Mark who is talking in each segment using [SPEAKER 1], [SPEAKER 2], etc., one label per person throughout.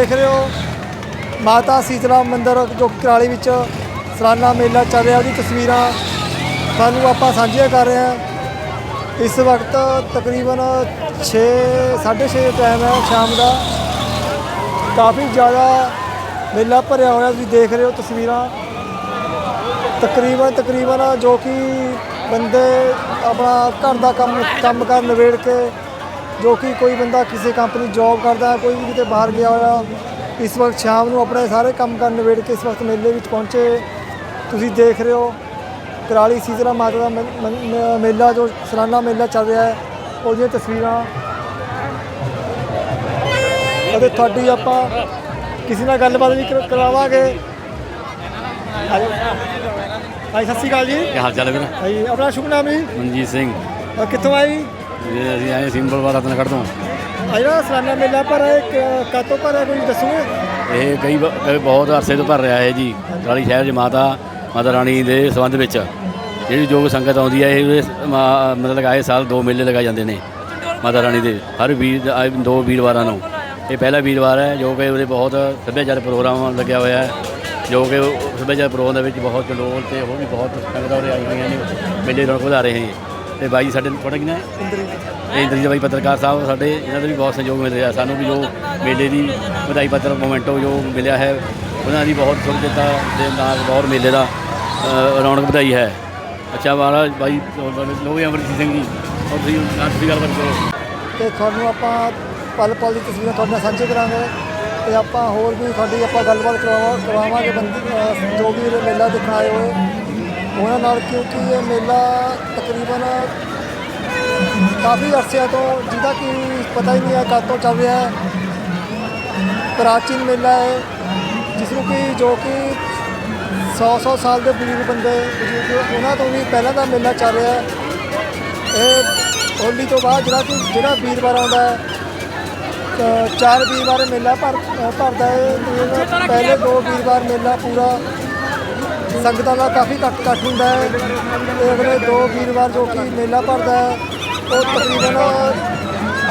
[SPEAKER 1] ਦੇਖ ਰਹੇ ਹੋ, ਮਾਤਾ ਸੀਤਲਾ ਮੰਦਿਰ ਜੋ ਕਿ ਵਿੱਚ ਸਲਾਨਾ ਮੇਲਾ ਚੱਲ ਰਿਹਾ, ਉਹਦੀ ਤਸਵੀਰਾਂ ਤੁਹਾਨੂੰ ਆਪਾਂ ਸਾਂਝੀਆਂ ਕਰ ਰਹੇ ਹਾਂ। ਇਸ ਵਕਤ ਤਕਰੀਬਨ 6 6:30 ਟਾਈਮ ਹੈ ਸ਼ਾਮ ਦਾ। ਕਾਫੀ ਜ਼ਿਆਦਾ ਮੇਲਾ ਭਰਿਆ ਹੋਇਆ, ਤੁਸੀਂ ਦੇਖ ਰਹੇ ਹੋ ਤਸਵੀਰਾਂ। ਤਕਰੀਬਨ ਤਕਰੀਬਨ ਜੋ ਕਿ ਬੰਦੇ ਆਪਣਾ ਘਰ ਦਾ ਕੰਮ ਕੰਮ ਕਰ ਨਵੇੜ ਕੇ ਜੋ ਕਿ ਕੋਈ ਬੰਦਾ ਕਿਸੇ ਕੰਪਨੀ ਜੌਬ ਕਰਦਾ ਕੋਈ ਵੀ ਕਿਤੇ ਬਾਹਰ ਗਿਆ ਹੋਇਆ ਇਸ ਵਕਤ ਸ਼ਾਮ ਨੂੰ ਆਪਣੇ ਸਾਰੇ ਕੰਮ ਕਰ ਨਿਬੇੜ ਕੇ ਇਸ ਵਕਤ ਮੇਲੇ ਵਿੱਚ ਪਹੁੰਚੇ। ਤੁਸੀਂ ਦੇਖ ਰਹੇ ਹੋ ਕਰਾਲੀ ਸੀਤਲਾ ਮਾਤਾ ਦਾ ਮੇਲਾ ਜੋ ਸਾਲਾਨਾ ਮੇਲਾ ਚੱਲ ਰਿਹਾ ਹੈ ਉਹਦੀਆਂ ਤਸਵੀਰਾਂ। ਅਤੇ ਤੁਹਾਡੀ ਆਪਾਂ ਕਿਸੇ ਨਾਲ ਗੱਲਬਾਤ ਵੀ ਕਰ- ਕਰਾਵਾਂਗੇ। ਹਾਂਜੀ ਸਤਿ ਸ਼੍ਰੀ ਅਕਾਲ ਜੀ।
[SPEAKER 2] ਕੀ ਹਾਲ ਚਾਲ ਹੈ ਵੀਰ?
[SPEAKER 1] ਹਾਂਜੀ ਆਪਣਾ ਸ਼ੁਭ ਨਾਮ ਜੀ।
[SPEAKER 2] ਮਨਜੀਤ ਸਿੰਘ।
[SPEAKER 1] ਕਿੱਥੋਂ ਆਏ ਜੀ?
[SPEAKER 2] ਇਹ ਅਸੀਂ ਆਏ ਸਿੰਬਲ ਵਾਲਾ ਰਤਨਗੜ੍ਹ ਤੋਂ।
[SPEAKER 1] ਅੱਜ ਨਾ ਸਾਲਾਨਾ ਮੇਲਾ ਪਰ ਕਾਤੋਂ ਪਰ ਹੈ ਕੋਈ ਦੱਸੋਗੇ?
[SPEAKER 2] ਇਹ ਕਈ ਬਹੁਤ ਅਰਸੇ ਤੋਂ ਭਰ ਰਿਹਾ ਹੈ ਜੀ ਰਾਲੀ ਸ਼ਹਿਰ 'ਚ ਮਾਤਾ ਮਾਤਾ ਰਾਣੀ ਦੇ ਸੰਬੰਧ ਵਿੱਚ। ਜਿਹੜੀ ਜੋ ਸੰਗਤ ਆਉਂਦੀ ਹੈ ਇਹ ਮਤਲਬ ਆਏ ਸਾਲ ਦੋ ਮੇਲੇ ਲਗਾਏ ਜਾਂਦੇ ਨੇ ਮਾਤਾ ਰਾਣੀ ਦੇ। ਹਰ ਵੀਰ ਦੋ ਵੀਰਵਾਰਾਂ ਨੂੰ। ਇਹ ਪਹਿਲਾ ਵੀਰਵਾਰ ਹੈ ਜੋ ਕਿ ਉਹਦੇ ਬਹੁਤ ਸੱਭਿਆਚਾਰਕ ਪ੍ਰੋਗਰਾਮ ਲੱਗਿਆ ਹੋਇਆ ਹੈ। ਜੋ ਕਿ ਉਹ ਸੱਭਿਆਚਾਰਕ ਪ੍ਰੋਗਰਾਮ ਦੇ ਵਿੱਚ ਬਹੁਤ ਚੰਡੋਲ ਤੇ ਹੋਰ ਵੀ ਬਹੁਤ ਸੰਗਤਾਂ ਉਰੇ ਆਈ ਹੋਈਆਂ ਨੇ ਮੇਲੇ ਰੌਣਕ ਵਧਾ ਰਹੇ ਨੇ। ਤੇ ਬਾਈ ਸਾਡੇ ਤੁਹਾਡਾ ਕੀ ਨਾਂ ਹੈ ਇਹ ਇੰਦਰਜੀਤ ਬਾਈ ਪੱਤਰਕਾਰ ਸਾਹਿਬ, ਸਾਡੇ ਇਹਨਾਂ ਦਾ ਵੀ ਬਹੁਤ ਸਹਿਯੋਗ ਮਿਲ ਰਿਹਾ। ਸਾਨੂੰ ਵੀ ਜੋ ਮੇਲੇ ਦੀ ਵਧਾਈ ਪੱਤਰ, ਮੋਮੈਂਟੋ ਜੋ ਮਿਲਿਆ ਹੈ, ਉਹਨਾਂ ਦੀ ਬਹੁਤ ਸ਼ੁਭਚਿੰਤਾ ਦੇ ਨਾਲ ਬਹੁਤ ਮੇਲੇ ਦਾ ਰੌਣਕ ਵਧਾਈ ਹੈ। ਅੱਛਾ ਮਹਾਰਾਜ, ਬਾਈ ਲੋਵੇ ਅਮਰਜੀਤ ਸਿੰਘ ਜੀ ਔਰ ਤੁਸੀਂ ਨਾਲ ਤੁਸੀਂ ਗੱਲਬਾਤ ਕਰੋ।
[SPEAKER 1] ਤੇ ਤੁਹਾਨੂੰ ਆਪਾਂ ਪਲ ਪਲ ਦੀ ਤਸਵੀਰਾਂ ਤੁਹਾਡੇ ਨਾਲ ਸਾਂਝੇ ਕਰਾਂਗੇ ਤੇ ਆਪਾਂ ਹੋਰ ਵੀ ਤੁਹਾਡੀ ਆਪਾਂ ਗੱਲਬਾਤ ਕਰਵਾ ਕਰਵਾਵਾਂਗੇ ਬੰਦੇ ਜੋ ਵੀ ਮੇਲਾ ਦੇਖਣ ਆਏ ਹੋਏ। ਉਹਨਾਂ ਨਾਲ ਕਿਉਂਕਿ ਇਹ ਮੇਲਾ ਤਕਰੀਬਨ ਕਾਫੀ ਅਰਸਿਆਂ ਤੋਂ ਜਿਹਦਾ ਕਿ ਪਤਾ ਹੀ ਨਹੀਂ ਹੈ ਕਦ ਤੋਂ ਚੱਲ ਰਿਹਾ ਹੈ। ਪ੍ਰਾਚੀਨ ਮੇਲਾ ਹੈ ਜਿਸ ਨੂੰ ਕਿ ਜੋ ਕਿ 100-100 ਸਾਲ ਦੇ ਬਜ਼ੁਰਗ ਬੰਦੇ ਬਜ਼ੁਰਗ ਉਹਨਾਂ ਤੋਂ ਵੀ ਪਹਿਲਾਂ ਦਾ ਮੇਲਾ ਚੱਲ ਰਿਹਾ ਹੈ। ਇਹ ਹੋਲੀ ਤੋਂ ਬਾਅਦ ਜਿਹੜਾ ਕਿ ਜਿਹੜਾ ਵੀਰਵਾਰ ਆਉਂਦਾ ਹੈ ਚਾਰ ਵੀਰਵਾਰ ਮੇਲਾ ਭਰ ਭਰਦਾ ਹੈ। ਪਹਿਲੇ ਦੋ ਵੀਰਵਾਰ ਮੇਲਾ ਪੂਰਾ ਸੰਗਤਾਂ ਦਾ ਕਾਫੀ ਘੱਟ ਘੱਟ ਹੁੰਦਾ ਹੈ। ਤੇ ਅਗਲੇ ਦੋ ਵੀਰਵਾਰ ਜੋ ਕਿ ਮੇਲਾ ਭਰਦਾ ਹੈ ਉਹ ਤਕਰੀਬਨ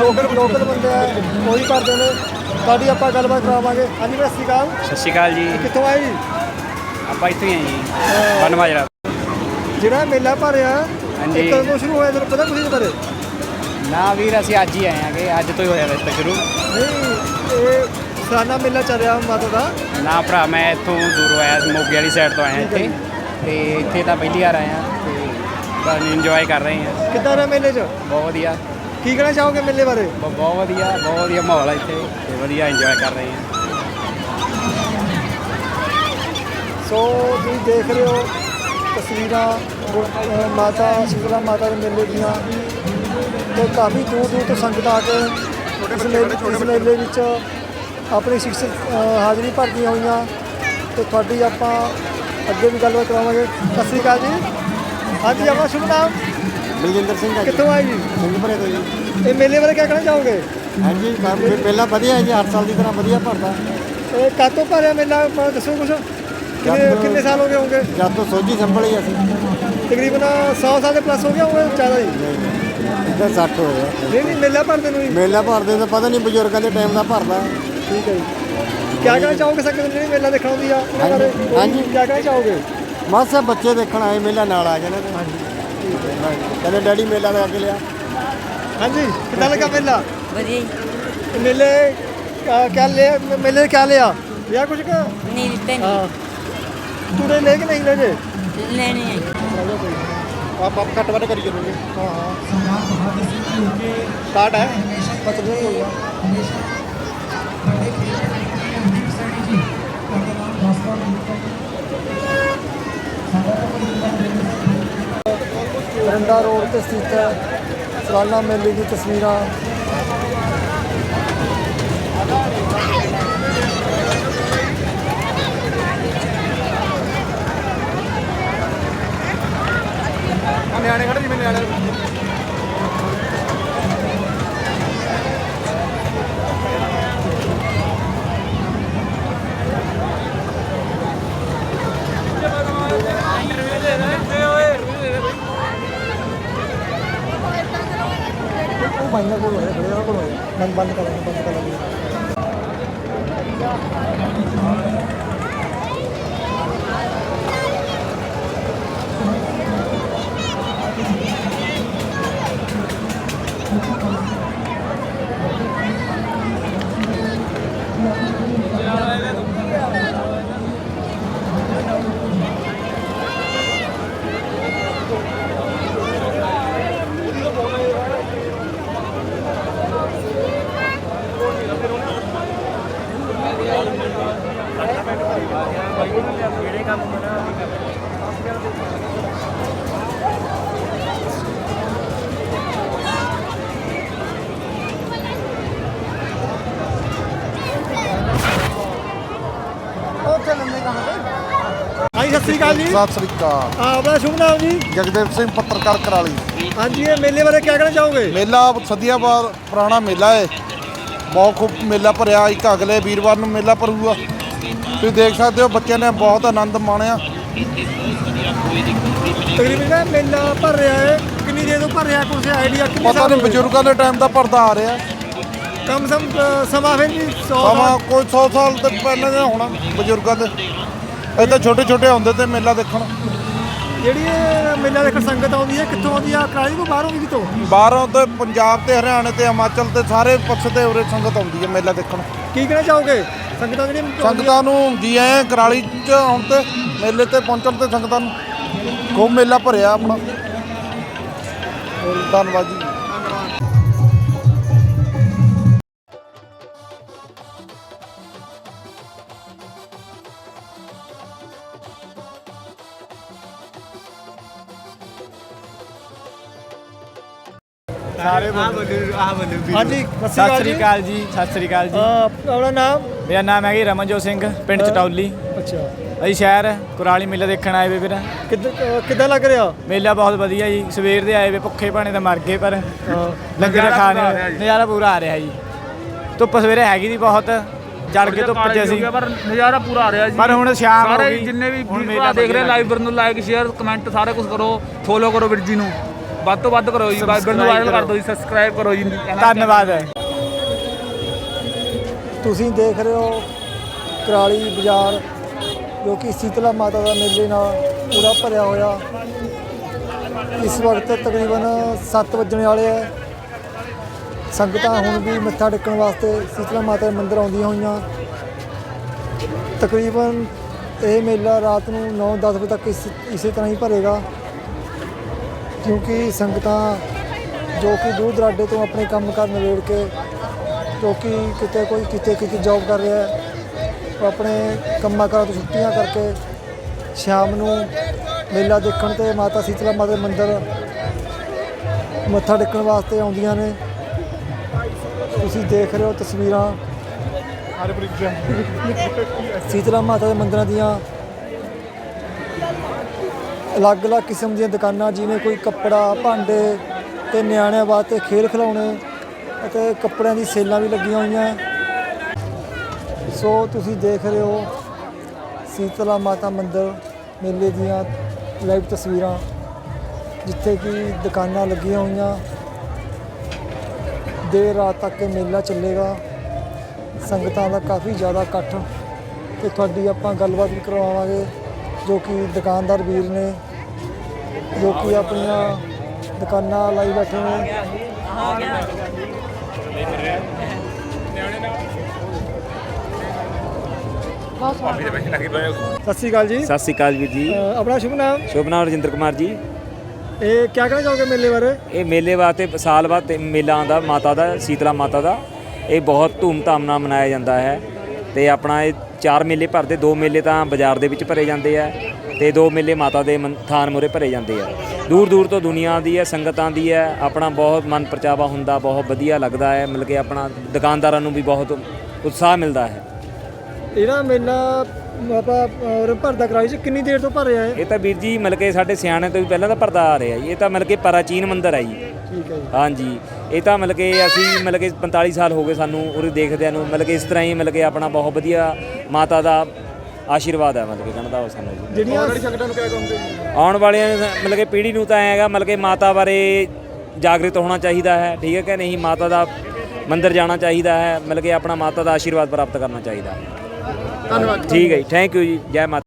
[SPEAKER 1] ਲੋਕਲ ਲੋਕਲ ਬੰਦੇ ਆ ਉਹੀ ਕਰਦੇ ਨੇ। ਸਾਡੀ ਆਪਾਂ ਗੱਲਬਾਤ ਕਰਾਵਾਂਗੇ। ਹਾਂਜੀ ਸਤਿ ਸ਼੍ਰੀ ਅਕਾਲ।
[SPEAKER 3] ਸਤਿ ਸ਼੍ਰੀ ਅਕਾਲ ਜੀ।
[SPEAKER 1] ਕਿੱਥੋਂ ਆਏ ਜੀ?
[SPEAKER 3] ਆਪਾਂ ਇੱਥੇ ਹੀ ਆ ਜੀ ਬਨ ਮਾਜਰਾ।
[SPEAKER 1] ਜਿਹੜਾ ਮੇਲਾ ਭਰਿਆ
[SPEAKER 3] ਹਾਂਜੀ।
[SPEAKER 1] ਕਦੋਂ ਤੋਂ ਸ਼ੁਰੂ ਹੋਇਆ? ਤੁਹਾਨੂੰ ਪਤਾ ਇਹਦੇ ਬਾਰੇ
[SPEAKER 3] ਨਾ ਵੀਰ ਅਸੀਂ ਅੱਜ ਹੀ ਆਏ ਆਂਗੇ ਅੱਜ ਤੋਂ ਹੀ ਹੋਇਆ ਰਸਤਾ ਸ਼ੁਰੂ।
[SPEAKER 1] ਨਹੀਂ ਇਹ ਸਾਲਾਨਾ ਮੇਲਾ ਚੱਲ ਰਿਹਾ ਮਾਤਾ ਦਾ?
[SPEAKER 3] ਨਾ ਭਰਾ ਮੈਂ ਇੱਥੋਂ ਦੂਰੋਂ ਆਇਆ ਮੋਗੇ ਵਾਲੀ ਸਾਈਡ ਤੋਂ ਆਇਆ ਇੱਥੇ। ਤੇ ਇੱਥੇ ਤਾਂ ਪਹਿਲੀ ਵਾਰ ਆਇਆ ਤੇ ਬਸ ਇੰਜੋਏ ਕਰ ਰਹੇ ਹਾਂ।
[SPEAKER 1] ਕਿੱਦਾਂ ਰਿਹਾ ਮੇਲੇ 'ਚ?
[SPEAKER 3] ਬਹੁਤ ਵਧੀਆ।
[SPEAKER 1] ਕੀ ਕਹਿਣਾ ਚਾਹੋਗੇ ਮੇਲੇ ਬਾਰੇ?
[SPEAKER 3] ਬ- ਬਹੁਤ ਵਧੀਆ ਬਹੁਤ ਵਧੀਆ ਮਾਹੌਲ ਹੈ ਇੱਥੇ ਤੇ ਵਧੀਆ ਇੰਜੋਏ ਕਰ ਰਹੇ ਹਾਂ।
[SPEAKER 1] ਸੋ ਤੁਸੀਂ ਦੇਖ ਰਹੇ ਹੋ ਤਸਵੀਰਾਂ ਗੁਰ- ਅਹ ਮਾਤਾ ਸ਼ੀਤਲਾ ਮਾਤਾ ਦੇ ਮੇਲੇ ਦੀਆਂ। ਤੇ ਕਾਫੀ ਦੂਰ ਦੂਰ ਤੋਂ ਸੰਗਤਾਂ ਆ ਕੇ ਇਸ ਮੇਲੇ ਇਸ ਮੇਲੇ ਵਿੱਚ ਆਪਣੀ ਸ਼ਿਕਸ਼ਤ ਅਹ ਹਾਜ਼ਰੀ ਭਰਦੀਆਂ ਹੋਈਆਂ ਤੇ ਤੁਹਾਡੀ ਆਪਾਂ ਅੱਗੇ ਵੀ ਗੱਲਬਾਤ ਕਰਾਵਾਂਗੇ। ਸਤਿ ਸ਼੍ਰੀ ਅਕਾਲ ਜੀ। ਹਾਂਜੀ ਆਪਣਾ ਸ਼ੁਭ ਨਾਮ?
[SPEAKER 4] ਬਲਜਿੰਦਰ ਸਿੰਘ ਹੈ ਜੀ।
[SPEAKER 1] ਕਿੱਥੋਂ ਆਏ ਜੀ?
[SPEAKER 4] ਸਿੰਘਪੁਰੇ ਤੋਂ ਜੀ।
[SPEAKER 1] ਇਹ ਮੇਲੇ ਬਾਰੇ ਕੀ ਕਹਿਣਾ ਚਾਹੋਗੇ?
[SPEAKER 4] ਹਾਂਜੀ ਪਹਿਲਾਂ ਵਧੀਆ ਹੈ ਜੀ ਹਰ ਸਾਲ ਦੀ ਤਰ੍ਹਾਂ ਵਧੀਆ ਭਰਦਾ।
[SPEAKER 1] ਇਹ ਕਾਤੋਂ ਭਰਿਆ ਮੇਲਾ? ਦੱਸੋ ਕੁਛ। ਕਿੰਨੇ ਕਿੰਨੇ ਸਾਲ ਹੋ ਗਏ ਹੋਣਗੇ
[SPEAKER 4] ਜਦ ਤੋਂ ਸੋਝੀ ਸੰਭਲੀ ਅਸੀਂ।
[SPEAKER 1] ਤਕਰੀਬਨ 100 ਸਾਲ ਦੇ ਪਲੱਸ ਹੋ ਗਿਆ ਹੋਵੇ ਜ਼ਿਆਦਾ ਜੀ
[SPEAKER 4] 60 ਹੋ ਗਿਆ।
[SPEAKER 1] ਨਹੀਂ ਨਹੀਂ ਮੇਲਾ ਭਰਦੇ ਨੂੰ
[SPEAKER 4] ਮੇਲਾ ਭਰਦੇ ਤਾਂ ਪਤਾ ਨਹੀਂ ਬਜ਼ੁਰਗਾਂ ਦੇ ਟਾਈਮ ਦਾ ਭਰਦਾ।
[SPEAKER 1] ਠੀਕ ਹੈ ਜੀ। ਕੀ ਕਹਿਣਾ ਚਾਹੋਗੇ ਸੰਗਤ ਨੂੰ ਜਿਹੜੀ ਮੇਲਾ ਦੇਖਣ ਆਉਂਦੀ ਆ? ਉਹਨਾਂ ਬਾਰੇ
[SPEAKER 4] ਹਾਂਜੀ, ਹਾਂਜੀ।
[SPEAKER 1] ਕੀ ਕਹਿਣਾ ਚਾਹੋਗੇ?
[SPEAKER 4] ਬਸ ਇਹ ਬੱਚੇ ਦੇਖਣ ਆਏ ਮੇਲਾ ਨਾਲ ਆ ਜਾਣਾ ਹਾਂਜੀ। ਕਹਿੰਦੇ ਡੈਡੀ ਮੇਲਾ ਲਗਾ ਕੇ ਲਿਆ।
[SPEAKER 1] ਹਾਂਜੀ ਕਿੱਦਾਂ ਲੱਗਾ ਮੇਲਾ?
[SPEAKER 5] ਵਧੀਆ ਜੀ।
[SPEAKER 1] ਮੇਲੇ ਕਿਆ- ਕਿਆ ਲਿਆ? ਮੇਲੇ ਕਿਆ ਲਿਆ? ਲਿਆ ਕੁਝ ਕਿ?
[SPEAKER 5] ਨਹੀਂ ਦਿੱਤੇ
[SPEAKER 1] ਹਾਂ। ਤੂੜੇ ਲੈ ਕੇ ਨਹੀਂ ਲੈ ਜੇ?
[SPEAKER 5] ਨਹੀਂ ਲੈਣੇ ਆ
[SPEAKER 4] ਆਪ ਆਪ ਘੱਟ ਵੱਧ ਕਰੀ ਕਰੋਗੇ।
[SPEAKER 1] ਹਾਂ ਹਾਂ। ਸਟਾਰਟ ਹੈ ਪਤਾ ਨਹੀਂ ਹੋ ਗਿਆ ਰੰਡਾ ਰੋਡ ਤੇ ਸਥਿਤ ਹੈ। ਸਾਲਾਨਾ ਮੇਲੇ ਦੀ ਤਸਵੀਰਾਂ।
[SPEAKER 4] ਨਿਆਣੇ ਖੜੇ ਜਿਵੇਂ ਨਿਆਣੇ।
[SPEAKER 1] ਉਹ ਭਾਈਆਂ ਕੋਲ ਹੋਇਆ ਖੜੇ ਉਹਨਾਂ ਕੋਲ ਹੋਇਆ ਹਾਂਜੀ ਸਤਿ ਸ੍ਰੀ ਅਕਾਲ ਜੀ।
[SPEAKER 4] ਸਤਿ ਸ੍ਰੀ ਅਕਾਲ।
[SPEAKER 1] ਆਪਣਾ ਸ਼ੁਭ ਨਾਮ ਜੀ।
[SPEAKER 4] ਜਗਦੇਵ ਸਿੰਘ ਪੱਤਰਕਾਰ ਕਰਾਲੀ।
[SPEAKER 1] ਹਾਂਜੀ ਇਹ ਮੇਲੇ ਬਾਰੇ ਕੀ ਕਹਿਣਾ ਚਾਹੋਗੇ?
[SPEAKER 4] ਮੇਲਾ ਸਦੀਆਂ ਬਾਅਦ ਪੁਰਾਣਾ ਮੇਲਾ ਹੈ ਬਹੁਤ ਖੂਬ ਮੇਲਾ ਭਰਿਆ ਇੱਕ ਅਗਲੇ ਵੀਰਵਾਰ ਨੂੰ ਮੇਲਾ ਭਰੂਗਾ। ਤੁਸੀਂ ਦੇਖ ਸਕਦੇ ਹੋ ਬੱਚਿਆਂ ਨੇ ਬਹੁਤ ਆਨੰਦ ਮਾਣਿਆ।
[SPEAKER 1] ਤਕਰੀਬਨ ਮੇਲਾ ਭਰ ਰਿਹਾ ਹੈ। ਕਿੰਨੀ ਦੇਰ ਤੋਂ ਭਰ ਰਿਹਾ ਕੁਝ ਆਈਡੀਆ ਕਿੰਨੇ
[SPEAKER 4] ਪਤਾ ਨਹੀਂ? ਬਜ਼ੁਰਗਾਂ ਦੇ ਟਾਈਮ ਦਾ ਪਰਦਾ ਆ ਰਿਹਾ।
[SPEAKER 1] ਕਮ ਸਮ ਸਮਾਂ ਫਿਰ ਵੀ 100
[SPEAKER 4] ਸਮਾਂ ਕੋਈ 100 ਸਾਲ ਤੇ ਪਹਿਲਾਂ ਦਾ ਹੋਣਾ ਬਜ਼ੁਰਗਾਂ ਦੇ। ਤਾਂ ਛੋਟੇ ਛੋਟੇ ਹੁੰਦੇ ਤੇ ਮੇਲਾ ਦੇਖਣ।
[SPEAKER 1] ਜਿਹੜੀ ਇਹ ਮੇਲਾ ਦੇਖਣ ਸੰਗਤ ਆਉਂਦੀ ਹੈ ਕਿੱਥੋਂ ਆਉਂਦੀ ਆ? ਕਰਾਲੀ ਤੋਂ ਬਾਹਰੋਂ ਵੀ ਕਿਤੋਂ?
[SPEAKER 4] ਬਾਹਰੋਂ ਤੇ ਪੰਜਾਬ ਤੇ ਹਰਿਆਣੇ ਤੇ ਹਿਮਾਚਲ ਤੇ ਸਾਰੇ ਪਾਸੇ ਤੇ ਉਰੇ ਸੰਗਤ ਆਉਂਦੀ ਹੈ ਮੇਲਾ ਦੇਖਣ।
[SPEAKER 1] ਕੀ ਕਹਿਣਾ ਚਾਹੋਗੇ? ਸੰਗਤਾਂ ਜਿਹੜੀਆਂ
[SPEAKER 4] ਸੰਗਤਾਂ ਨੂੰ ਜੀ ਆਇਆਂ ਕਰਾਲੀ ਚ ਆਉਣ ਤੇ, ਮੇਲੇ ਤੇ ਪਹੁੰਚਣ ਤੇ ਸੰਗਤਾਂ ਨੂੰ ਖੂਬ ਮੇਲਾ ਭਰਿਆ ਆਪਣਾ। ਧੰਨਵਾਦ ਜੀ।
[SPEAKER 1] ਹਾਂਜੀ
[SPEAKER 3] ਸਤਿ ਸ੍ਰੀ ਅਕਾਲ ਜੀ। ਸਤਿ ਸ੍ਰੀ ਅਕਾਲ ਜੀ।
[SPEAKER 1] ਆਪਣਾ ਨਾਮ?
[SPEAKER 3] ਮੇਰਾ ਨਾਮ ਹੈ ਜੀ ਰਮਨਜੋਤ ਸਿੰਘ ਪਿੰਡ ਚਟੌਲੀ।
[SPEAKER 1] ਅੱਛਾ।
[SPEAKER 3] ਅਸੀਂ ਸ਼ਹਿਰ ਕੁਰਾਲੀ ਮੇਲਾ ਦੇਖਣ ਆਏ ਵੇ ਵੀਰ
[SPEAKER 1] ਕਿੱਦਾਂ ਲੱਗ ਰਿਹਾ?
[SPEAKER 3] ਮੇਲਾ ਬਹੁਤ ਵਧੀਆ ਜੀ। ਸਵੇਰ ਦੇ ਆਏ ਵੇ ਭੁੱਖੇ ਭਾਣੇ ਤਾਂ ਮਰ ਗਏ ਪਰ ਲੰਗਰ ਖਾਣੇ ਨਜ਼ਾਰਾ ਪੂਰਾ ਆ ਰਿਹਾ ਜੀ। ਧੁੱਪ ਸਵੇਰੇ ਹੈਗੀ ਦੀ ਬਹੁਤ। ਜੜ ਕੇ ਧੁੱਪ ਚ ਅਸੀਂ।
[SPEAKER 6] ਪਰ ਨਜ਼ਾਰਾ ਪੂਰਾ ਆ ਰਿਹਾ ਜੀ।
[SPEAKER 3] ਪਰ ਹੁਣ ਸ਼ਾਮ ਹੋ
[SPEAKER 6] ਸਾਰੇ
[SPEAKER 3] ਗਈ
[SPEAKER 6] ਜਿੰਨੇ ਵੀ ਭਰਾ ਦੇਖ ਰਹੇ ਲਾਈਵ ਨੂੰ ਲਾਈਕ ਸ਼ੇਅਰ ਕਮੈਂਟ ਸਾਰੇ ਕੁਝ ਕਰੋ ਫੋਲੋ ਕਰੋ ਵੀਰ ਜੀ ਨੂੰ। ਵੱਧ ਤੋਂ ਵੱਧ ਕਰੋ ਜੀ ਵੀਰ ਨੂੰ ਵਾਇਰਲ ਕਰ ਦਿਓ ਜੀ ਸਬਸਕ੍ਰਾਈਬ ਕਰੋ। ਜੀ।
[SPEAKER 3] ਧੰਨਵਾਦ
[SPEAKER 1] ਤੁਸੀਂ ਦੇਖ ਰਹੇ ਹੋ ਕਰਾਲੀ ਬਾਜ਼ਾਰ ਜੋ ਕਿ ਸੀਤਲਾ ਮਾਤਾ ਦਾ ਮੇਲੇ ਨਾਲ ਪੂਰਾ ਭਰਿਆ ਹੋਇਆ। ਇਸ ਵਕਤ ਤਕਰੀਬਨ 7 ਵੱਜਣ ਵਾਲੇ ਹੈ। ਸੰਗਤਾਂ ਹੁਣ ਵੀ ਮੱਥਾ ਟੇਕਣ ਵਾਸਤੇ ਸੀਤਲਾ ਮਾਤਾ ਦੇ ਮੰਦਿਰ ਆਉਂਦੀਆਂ ਹੋਈਆਂ। ਤਕਰੀਬਨ ਇਹ ਮੇਲਾ ਰਾਤ ਨੂੰ 9-10 ਵਜੇ ਤੱਕ ਇਸ ਇਸੇ ਤਰ੍ਹਾਂ ਹੀ ਭਰੇਗਾ। ਕਿਉਂਕਿ ਸੰਗਤਾਂ ਜੋ ਕਿ ਦੂਰ ਦਰਾਡੇ ਤੋਂ ਆਪਣੇ ਕੰਮ ਕਾਰ ਨਿਬੇੜ ਕੇ ਜੋ ਕਿ ਕਿਤੇ ਕੋਈ ਕਿਤੇ ਕਿਤੇ ਜੌਬ ਕਰ ਰਿਹਾ ਹੈ ਉਹ ਆਪਣੇ ਕੰਮਾਂ ਕਾਰਾਂ ਤੋਂ ਛੁੱਟੀਆਂ ਕਰਕੇ ਸ਼ਾਮ ਨੂੰ ਮੇਲਾ ਦੇਖਣ ਤੇ ਮਾਤਾ ਸੀਤਲਾ ਮਾਤਾ ਦੇ ਮੰਦਿਰ ਮੱਥਾ ਟੇਕਣ ਵਾਸਤੇ ਆਉਂਦੀਆਂ ਨੇ। ਤੁਸੀਂ ਦੇਖ ਰਹੇ ਹੋ ਤਸਵੀਰਾਂ। ਸੀਤਲਾ ਮਾਤਾ ਦੇ ਮੰਦਿਰਾਂ ਦੀਆਂ ਅਲੱਗ-ਅਲੱਗ ਕਿਸਮ ਦੀਆਂ ਦੁਕਾਨਾਂ, ਜਿਵੇਂ ਕੋਈ ਕੱਪੜਾ, ਭਾਂਡੇ ਤੇ ਨਿਆਣਿਆਂ ਵਾਸਤੇ ਖੇਲ ਖਿਡੌਣੇ ਅਤੇ ਕੱਪੜਿਆਂ ਦੀ ਸੇਲਾਂ ਵੀ ਲੱਗੀਆਂ ਹੋਈਆਂ। ਸੋ ਤੁਸੀਂ ਦੇਖ ਰਹੇ ਹੋ ਸੀਤਲਾ ਮਾਤਾ ਮੰਦਿਰ ਮੇਲੇ ਦੀਆਂ ਲਾਈਵ ਤਸਵੀਰਾਂ, ਜਿੱਥੇ ਕਿ ਦੁਕਾਨਾਂ ਲੱਗੀਆਂ ਹੋਈਆਂ। ਦੇਰ ਰਾਤ ਤੱਕ ਇਹ ਮੇਲਾ ਚੱਲੇਗਾ। ਸੰਗਤਾਂ ਦਾ ਕਾਫੀ ਜ਼ਿਆਦਾ ਇਕੱਠ। ਤੇ ਤੁਹਾਡੀ ਆਪਾਂ ਗੱਲਬਾਤ ਵੀ ਕਰਵਾਵਾਂਗੇ, ਜੋ ਕਿ ਦੁਕਾਨਦਾਰ ਵੀਰ ਨੇ ਜੋ ਕਿ ਆਪਣੀਆਂ ਦੁਕਾਨਾਂ ਲਾਈ ਬੈਠੇ ਨੇ ਸਤਿ ਸ਼੍ਰੀ ਅਕਾਲ ਜੀ।
[SPEAKER 7] ਸਤਿ ਸ੍ਰੀ ਅਕਾਲ ਵੀਰ ਜੀ।
[SPEAKER 1] ਅ, ਆਪਣਾ ਸ਼ੁਭ ਨਾਮ?
[SPEAKER 7] ਸ਼ੁਭ ਨਾਮ ਰਜਿੰਦਰ ਕੁਮਾਰ ਜੀ।
[SPEAKER 1] ਇਹ ਕੀ ਕਹਿਣਾ ਚਾਹੋਗੇ ਮੇਲੇ ਬਾਰੇ?
[SPEAKER 7] ਇਹ ਮੇਲੇ ਵਾਸਤੇ ਸਾਲ ਬਾਅਦ ਤੇ ਮੇਲਾ ਆਉਂਦਾ ਮਾਤਾ ਦਾ ਸੀਤਲਾ ਮਾਤਾ ਦਾ ਇਹ ਬਹੁਤ ਧੂਮ-ਧਾਮ ਨਾਲ ਮਨਾਇਆ ਜਾਂਦਾ ਹੈ। ਤੇ ਆਪਣਾ ਇਹ ਚਾਰ ਮੇਲੇ ਭਰਦੇ ਦੋ ਮੇਲੇ ਤਾਂ ਬਾਜ਼ਾਰ ਦੇ ਵਿੱਚ ਭਰੇ ਜਾਂਦੇ ਆ। ਤੇ ਦੋ ਮੇਲੇ ਮਾਤਾ ਦੇ ਥਾਨ ਮੁਰੇ ਭਰੇ ਜਾਂਦੇ ਆ। ਦੂਰ ਦੂਰ ਤੋਂ ਦੁਨੀਆ ਦੀ ਹੈ ਸੰਗਤਾਂ ਦੀ ਹੈ ਆਪਣਾ ਬਹੁਤ ਮਨ ਪਰਚਾਵਾ ਹੁੰਦਾ ਬਹੁਤ ਵਧੀਆ ਲੱਗਦਾ ਹੈ ਮਿਲ ਕੇ ਆਪਣਾ ਦੁਕਾਨਦਾਰਾਂ ਨੂੰ ਵੀ ਬਹੁਤ ਉਤਸ਼ਾਹ ਮਿਲਦਾ ਹੈ।
[SPEAKER 1] ਇਹਦਾ ਮੇਲਾ ਆਪਾਂ ਭਰਦਾ ਕਰਾਈ ਚ ਕਿੰਨੀ ਦੇਰ ਤੋਂ ਭਰ ਰਿਹਾ ਹੈ
[SPEAKER 7] ਇਹ ਤਾਂ ਵੀਰ ਜੀ ਮਿਲ ਕੇ ਸਾਡੇ ਸਿਆਣੇ ਤੋਂ ਵੀ ਪਹਿਲਾਂ ਤਾਂ ਭਰਦਾ ਆ ਰਿਹਾ ਜੀ। ਇਹ ਤਾਂ ਮਿਲ ਕੇ ਪ੍ਰਾਚੀਨ ਮੰਦਿਰ ਹੈ ਜੀ।
[SPEAKER 1] ਠੀਕ ਹੈ ਜੀ।
[SPEAKER 7] ਹਾਂਜੀ। ਇਹ ਤਾਂ ਮਤਲਬ ਕਿ ਅਸੀਂ ਮਤਲਬ ਕਿ 45 ਸਾਲ ਹੋ ਗਏ ਸਾਨੂੰ ਉਰੇ ਦੇਖਦਿਆਂ ਨੂੰ। ਮਤਲਬ ਕਿ ਇਸ ਤਰ੍ਹਾਂ ਹੀ ਮਤਲਬ ਕਿ ਆਪਣਾ ਬਹੁਤ ਵਧੀਆ ਮਾਤਾ ਦਾ ਆਸ਼ੀਰਵਾਦ ਹੈ ਮਤਲਬ ਕਿ ਕਹਿਣ ਦਾ ਉਹ ਸਾਨੂੰ ਜੀ।
[SPEAKER 1] ਜਿਹੜੀਆਂ
[SPEAKER 7] ਆਉਣ ਵਾਲਿਆਂ ਨੂੰ ਤਾਂ ਮਤਲਬ ਕਿ ਪੀੜ੍ਹੀ ਨੂੰ ਤਾਂ ਐਂ ਹੈਗਾ ਮਤਲਬ ਕਿ ਮਾਤਾ ਬਾਰੇ ਜਾਗਰਿਤ ਹੋਣਾ ਚਾਹੀਦਾ ਹੈ ਠੀਕ ਹੈ ਕਿ ਨਹੀਂ? ਮਾਤਾ ਦਾ ਮੰਦਿਰ ਜਾਣਾ ਚਾਹੀਦਾ ਹੈ ਮਤਲਬ ਕਿ ਆਪਣਾ ਮਾਤਾ ਦਾ ਆਸ਼ੀਰਵਾਦ ਪ੍ਰਾਪਤ ਕਰਨਾ ਚਾਹੀਦਾ। ਹੈ
[SPEAKER 8] ਧੰਨਵਾਦ।
[SPEAKER 7] ਠੀਕ ਹੈ ਜੀ ਥੈਂਕ ਯੂ ਜੀ ਜੈ ਮਾਤਾ